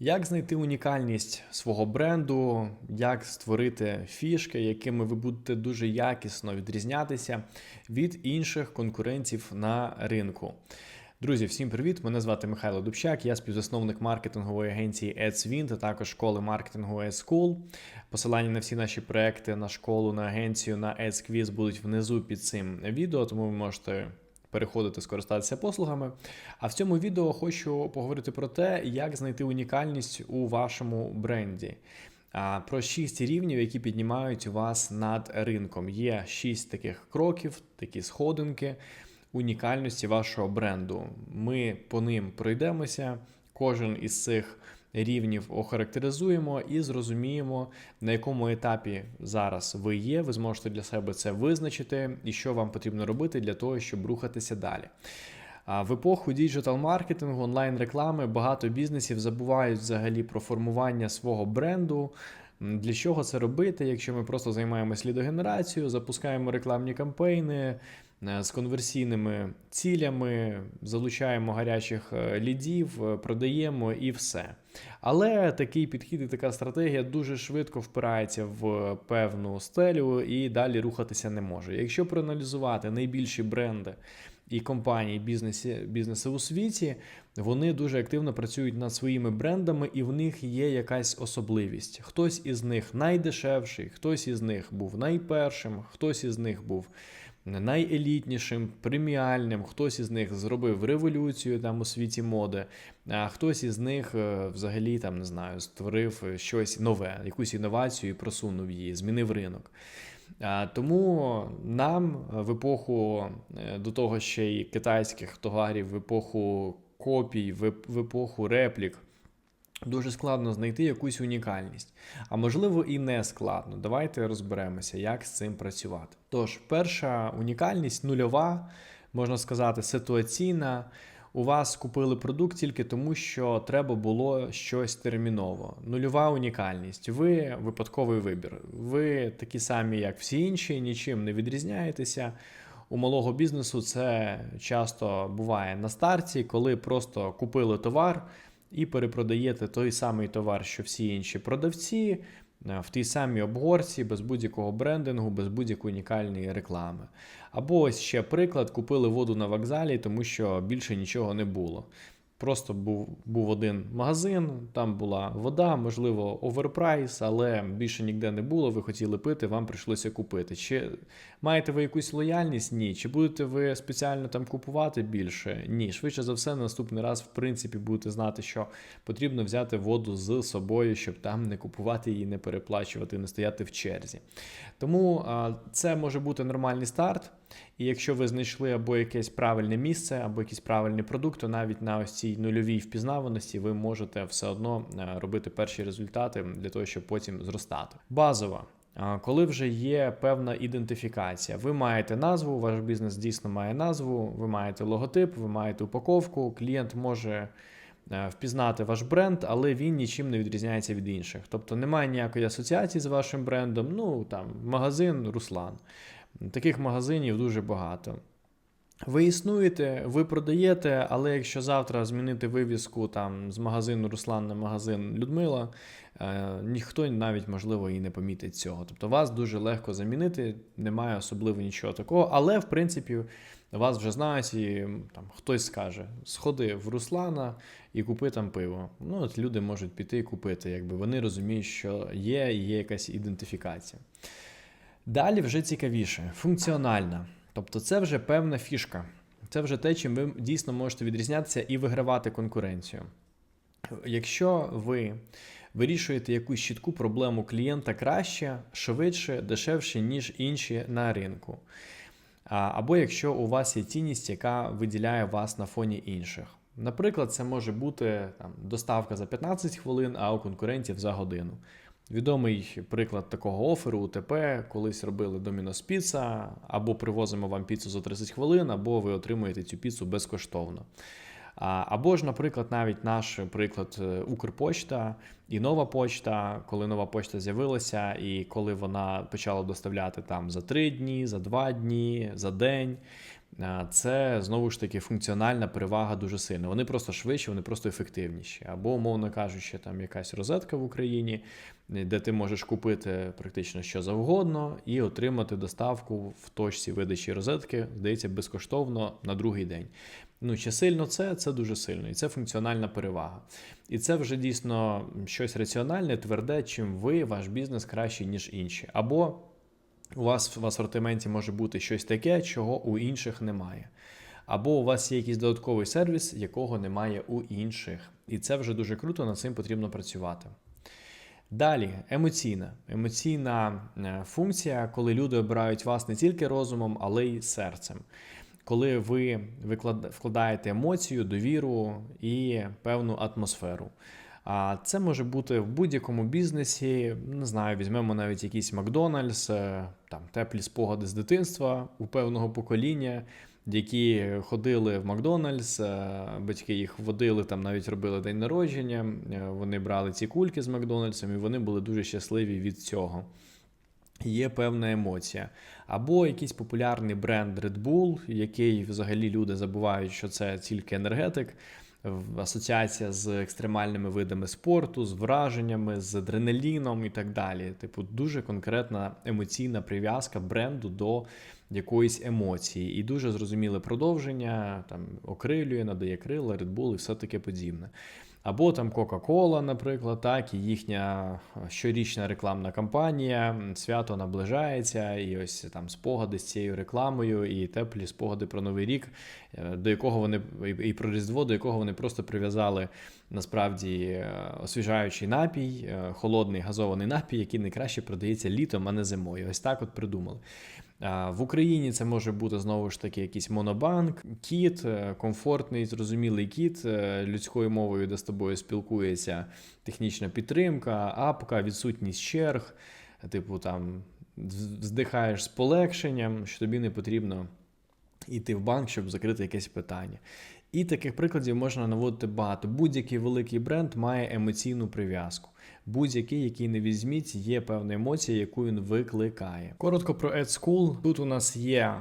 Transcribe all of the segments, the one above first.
Як знайти унікальність свого бренду, як створити фішки, якими ви будете дуже якісно відрізнятися від інших конкурентів на ринку? Друзі, всім привіт! Мене звати Михайло Дубчак, я співзасновник маркетингової агенції AdsWin та також школи маркетингу AdSchool. Посилання на всі наші проекти на школу, на агенцію, на AdsQuiz будуть внизу під цим відео, тому ви можете переходити, скористатися послугами. А в цьому відео хочу поговорити про те, як знайти унікальність у вашому бренді. Про шість рівнів, які піднімають вас над ринком. Є шість таких кроків, такі сходинки унікальності вашого бренду. Ми по ним пройдемося. Кожен із цих рівнів охарактеризуємо і зрозуміємо, на якому етапі зараз ви є. Ви зможете для себе це визначити і що вам потрібно робити для того, щоб рухатися далі. В епоху діджитал-маркетингу, онлайн-реклами багато бізнесів забувають взагалі про формування свого бренду. Для чого це робити, якщо ми просто займаємося лідогенерацією, запускаємо рекламні кампейни е, з конверсійними цілями, залучаємо гарячих е, лідів, е, продаємо і все. Але такий підхід і така стратегія дуже швидко впирається в певну стелю і далі рухатися не може. Якщо проаналізувати найбільші бренди і компанії бізнесі, бізнеси у світі, вони дуже активно працюють над своїми брендами, і в них є якась особливість. Хтось із них найдешевший, хтось із них був найпершим, хтось із них був найелітнішим, преміальним, хтось із них зробив революцію там у світі моди, а хтось із них е, взагалі там не знаю, створив щось нове, якусь інновацію і просунув її, змінив ринок. Тому нам в епоху е, до того ще й китайських товарів, в епоху копій, в епоху реплік. Дуже складно знайти якусь унікальність, а можливо і не складно. Давайте розберемося, як з цим працювати. Тож, перша унікальність нульова, можна сказати, ситуаційна. У вас купили продукт тільки тому, що треба було щось терміново. Нульова унікальність. Ви випадковий вибір. Ви такі самі, як всі інші, нічим не відрізняєтеся. У малого бізнесу це часто буває на старті, коли просто купили товар і перепродаєте той самий товар, що всі інші продавці, в тій самій обгорці, без будь-якого брендингу, без будь-якої унікальної реклами. Або ось ще приклад: купили воду на вокзалі, тому що більше нічого не було. Просто був, був один магазин, там була вода, можливо, оверпрайс, але більше ніде не було. Ви хотіли пити, вам прийшлося купити. Чи маєте ви якусь лояльність? Ні. Чи будете ви спеціально там купувати більше? Ні. Швидше за все, наступний раз, в принципі, будете знати, що потрібно взяти воду з собою, щоб там не купувати її, не переплачувати, не стояти в черзі. Тому а, це може бути нормальний старт. І якщо ви знайшли або якесь правильне місце, або якийсь правильний продукт, то навіть на ось цій нульовій впізнаваності ви можете все одно е, робити перші результати для того, щоб потім зростати. Базова. Коли вже є певна ідентифікація, ви маєте назву, ваш бізнес дійсно має назву, ви маєте логотип, ви маєте упаковку, клієнт може е, впізнати ваш бренд, але він нічим не відрізняється від інших. Тобто немає ніякої асоціації з вашим брендом. Ну там магазин Руслан. Таких магазинів дуже багато. Ви існуєте, ви продаєте, але якщо завтра змінити вивіску там з магазину Руслан на магазин Людмила, е, ніхто навіть можливо і не помітить цього. Тобто вас дуже легко замінити, немає особливо нічого такого, але в принципі вас вже знають, і там хтось скаже: сходи в Руслана і купи там пиво. Ну от люди можуть піти і купити, якби вони розуміють, що є, є якась ідентифікація. Далі вже цікавіше, функціональна. Тобто це вже певна фішка. Це вже те, чим ви дійсно можете відрізнятися і вигравати конкуренцію. Якщо ви вирішуєте якусь чітку проблему клієнта краще, швидше, дешевше, ніж інші на ринку. Або якщо у вас є цінність, яка виділяє вас на фоні інших. Наприклад, це може бути там, доставка за 15 хвилин, а у конкурентів за годину. Відомий приклад такого оферу УТП, колись робили Domino's Pizza, або привозимо вам піцу за 30 хвилин, або ви отримуєте цю піцу безкоштовно. Або ж, наприклад, навіть наш приклад е, Укрпочта і нова почта, коли нова почта з'явилася, і коли вона почала доставляти там за 3 дні, за 2 дні, за день. Це знову ж таки функціональна перевага дуже сильна. Вони просто швидші, вони просто ефективніші. Або, умовно кажучи, там якась розетка в Україні, де ти можеш купити практично що завгодно і отримати доставку в точці видачі розетки, здається, безкоштовно на другий день. Ну, чи сильно це? Це дуже сильно, і це функціональна перевага. І це вже дійсно щось раціональне, тверде, чим ви, ваш бізнес кращий, ніж інші. Або у вас в асортименті може бути щось таке, чого у інших немає. Або у вас є якийсь додатковий сервіс, якого немає у інших. І це вже дуже круто, над цим потрібно працювати. Далі емоційна. Емоційна е, функція, коли люди обирають вас не тільки розумом, але й серцем. Коли ви вкладаєте емоцію, довіру і певну атмосферу. А це може бути в будь-якому бізнесі. Не знаю, візьмемо навіть якийсь Макдональдс, е, там теплі спогади з дитинства у певного покоління, які ходили в Макдональдс, е, батьки їх водили, там навіть робили день народження. е, Вони брали ці кульки з Макдональдсом, і вони були дуже щасливі від цього. Є певна емоція. Або якийсь популярний бренд Red Bull, який взагалі люди забувають, що це тільки енергетик, асоціація з екстремальними видами спорту, з враженнями, з адреналіном і так далі. Типу, дуже конкретна емоційна прив'язка бренду до якоїсь емоції. І дуже зрозуміле продовження, там окрилює, надає крила, Bull і все таке подібне. Або там Coca-Cola, наприклад, так, і їхня щорічна рекламна кампанія, свято наближається, і ось там спогади з цією рекламою, і теплі спогади про Новий рік, е, до якого вони і про Різдво, до якого вони просто прив'язали насправді е, освіжаючий напій, е, холодний газований напій, який найкраще продається літом, а не зимою. Ось так от придумали. В Україні це може бути знову ж таки якийсь монобанк, кіт, е, комфортний, зрозумілий кіт е, людською мовою, де з тобою спілкується технічна підтримка, апка, відсутність черг, типу там здихаєш з полегшенням, що тобі не потрібно йти в банк, щоб закрити якесь питання. І таких прикладів можна наводити багато. Будь-який великий бренд має емоційну прив'язку. Будь-який, який не візьміть, є певна емоція, яку він викликає. Коротко про EdSchool. Тут у нас є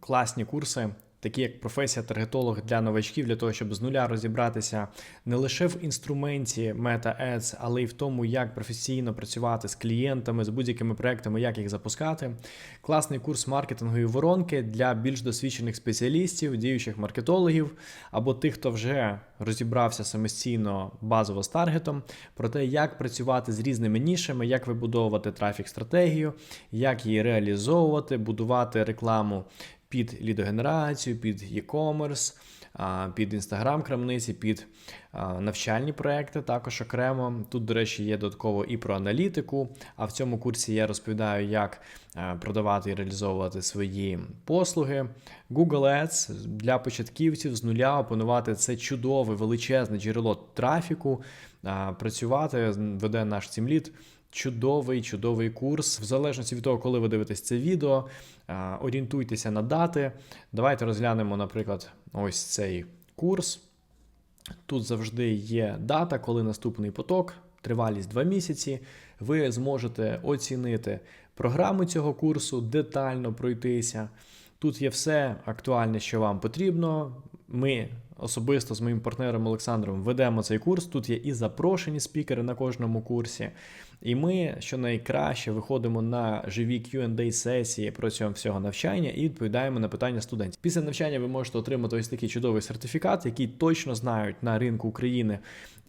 класні курси. Такі як професія таргетолог для новачків, для того, щоб з нуля розібратися не лише в інструменті Meta Ads, але й в тому, як професійно працювати з клієнтами, з будь-якими проектами, як їх запускати. Класний курс маркетингової воронки для більш досвідчених спеціалістів, діючих маркетологів або тих, хто вже розібрався самостійно базово з таргетом, про те, як працювати з різними нішами, як вибудовувати трафік-стратегію, як її реалізовувати, будувати рекламу під лідогенерацію, під e-commerce, під інстаграм-крамниці, під навчальні проекти також окремо. Тут, до речі, є додатково і про аналітику. А в цьому курсі я розповідаю, як продавати і реалізовувати свої послуги. Google Ads для початківців з нуля опанувати це чудове величезне джерело трафіку. Працювати веде наш тімліт. Чудовий, чудовий курс. В залежності від того, коли ви дивитесь це відео, орієнтуйтеся на дати. Давайте розглянемо, наприклад, ось цей курс. Тут завжди є дата, коли наступний поток, тривалість 2 місяці. Ви зможете оцінити програму цього курсу, детально пройтися. Тут є все актуальне, що вам потрібно. Ми особисто з моїм партнером Олександром ведемо цей курс. Тут є і запрошені спікери на кожному курсі. І ми, що найкраще, виходимо на живі qa сесії протягом всього навчання і відповідаємо на питання студентів. Після навчання ви можете отримати ось такий чудовий сертифікат, який точно знають на ринку України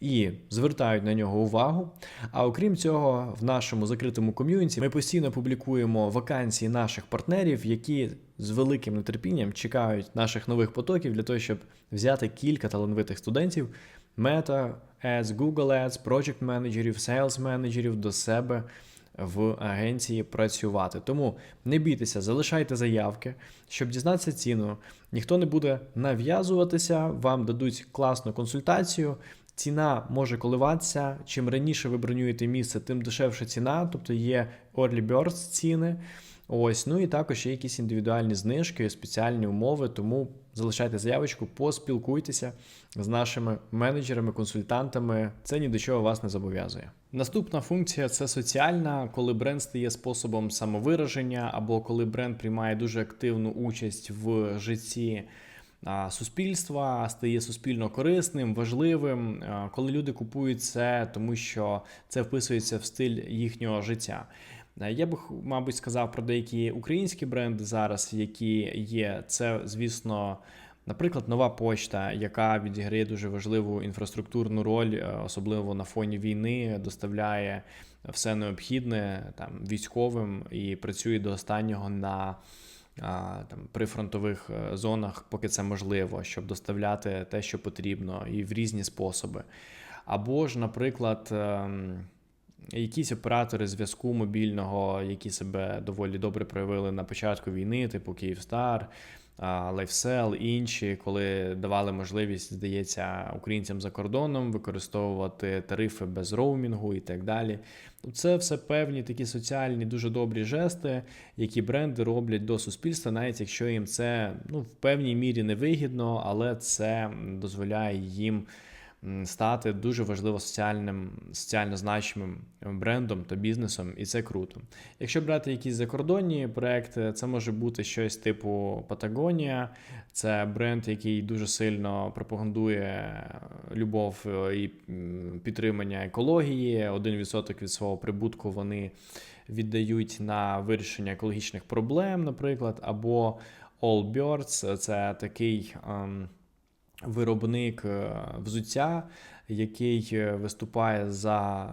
і звертають на нього увагу. А окрім цього, в нашому закритому ком'юніті ми постійно публікуємо вакансії наших партнерів, які з великим нетерпінням чекають наших нових потоків для того, щоб взяти кілька талановитих студентів. Meta Ads, Google Ads, Project менеджерів, Sales менеджерів до себе в агенції працювати. Тому не бійтеся, залишайте заявки, щоб дізнатися ціну. Ніхто не буде нав'язуватися, вам дадуть класну консультацію. Ціна може коливатися. Чим раніше ви бронюєте місце, тим дешевша ціна, тобто є early bird ціни. Ось, ну і також є якісь індивідуальні знижки, спеціальні умови, тому залишайте заявочку, поспілкуйтеся з нашими менеджерами, консультантами. Це ні до чого вас не зобов'язує. Наступна функція це соціальна, коли бренд стає способом самовираження, або коли бренд приймає дуже активну участь в житті. Суспільства стає суспільно корисним, важливим, коли люди купують це, тому що це вписується в стиль їхнього життя. Е, Я би, мабуть, сказав про деякі українські бренди зараз, які є. Це, звісно, наприклад, нова почта, яка відіграє дуже важливу інфраструктурну роль, е, особливо на фоні війни, доставляє все необхідне там військовим і працює до останнього на там прифронтових е, зонах, поки це можливо, щоб доставляти те, що потрібно, і в різні способи. Або ж, наприклад. Якісь оператори зв'язку мобільного, які себе доволі добре проявили на початку війни, типу Київстар, LifeSell, інші, коли давали можливість, здається, українцям за кордоном використовувати тарифи без роумінгу і так далі. Це все певні такі соціальні, дуже добрі жести, які бренди роблять до суспільства, навіть якщо їм це ну, в певній мірі невигідно, але це дозволяє їм стати дуже важливо соціальним, соціально значимим брендом та бізнесом, і це круто. Якщо брати якісь закордонні проекти, це може бути щось типу Патагонія, це бренд, який дуже сильно пропагандує любов е, і підтримання екології. 1% від свого прибутку вони віддають на вирішення екологічних проблем, наприклад, або All Birds, це такий. ем, виробник е, взуття, який е, виступає за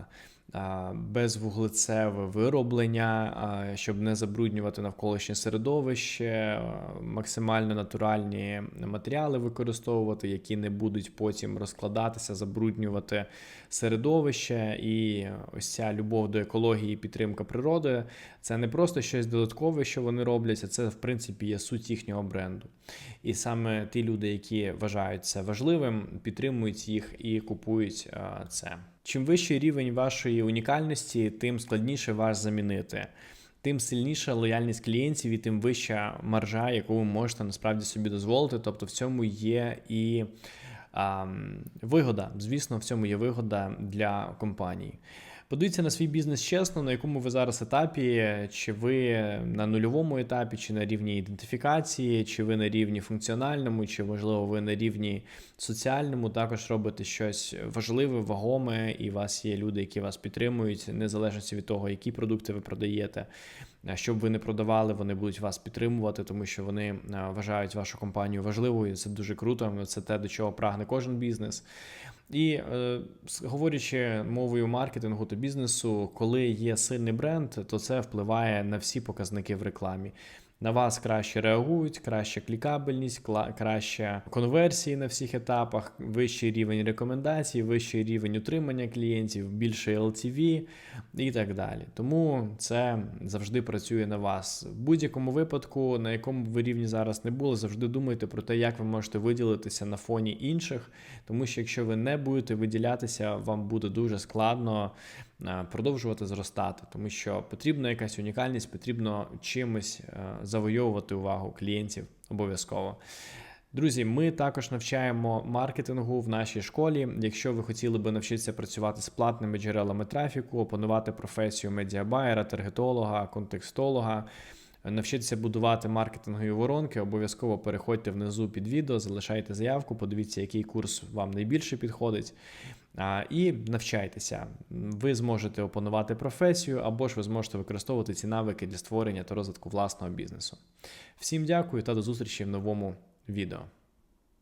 безвуглецеве вироблення, щоб не забруднювати навколишнє середовище, максимально натуральні матеріали використовувати, які не будуть потім розкладатися, забруднювати середовище. І ось ця любов до екології, підтримка природи це не просто щось додаткове, що вони роблять, а це в принципі є суть їхнього бренду. І саме ті люди, які вважають це важливим, підтримують їх і купують це. Чим вищий рівень вашої унікальності, тим складніше вас замінити. Тим сильніша лояльність клієнтів і тим вища маржа, яку ви можете насправді собі дозволити. Тобто в цьому є і а, вигода. Звісно, в цьому є вигода для компанії. Подивіться на свій бізнес чесно, на якому ви зараз етапі, чи ви на нульовому етапі, чи на рівні ідентифікації, чи ви на рівні функціональному, чи можливо ви на рівні соціальному також робите щось важливе, вагоме, і у вас є люди, які вас підтримують, незалежно від того, які продукти ви продаєте. А Що б ви не продавали, вони будуть вас підтримувати, тому що вони вважають вашу компанію важливою. Це дуже круто. Це те, до чого прагне кожен бізнес. І е, говорячи мовою маркетингу та бізнесу, коли є сильний бренд, то це впливає на всі показники в рекламі. На вас краще реагують, краща клікабельність, краще конверсії на всіх етапах, вищий рівень рекомендацій, вищий рівень утримання клієнтів, більше LTV і так далі. Тому це завжди працює на вас. В будь-якому випадку, на якому ви рівні зараз не були, завжди думайте про те, як ви можете виділитися на фоні інших, тому що якщо ви не будете виділятися, вам буде дуже складно продовжувати зростати, тому що потрібна якась унікальність, потрібно чимось е, завойовувати увагу клієнтів обов'язково. Друзі, ми також навчаємо маркетингу в нашій школі. Якщо ви хотіли би навчитися працювати з платними джерелами трафіку, опанувати професію медіабайера, таргетолога, контекстолога, навчитися будувати маркетингові воронки, обов'язково переходьте внизу під відео, залишайте заявку, подивіться, який курс вам найбільше підходить. І навчайтеся. Ви зможете опанувати професію, або ж ви зможете використовувати ці навики для створення та розвитку власного бізнесу. Всім дякую та до зустрічі в новому відео.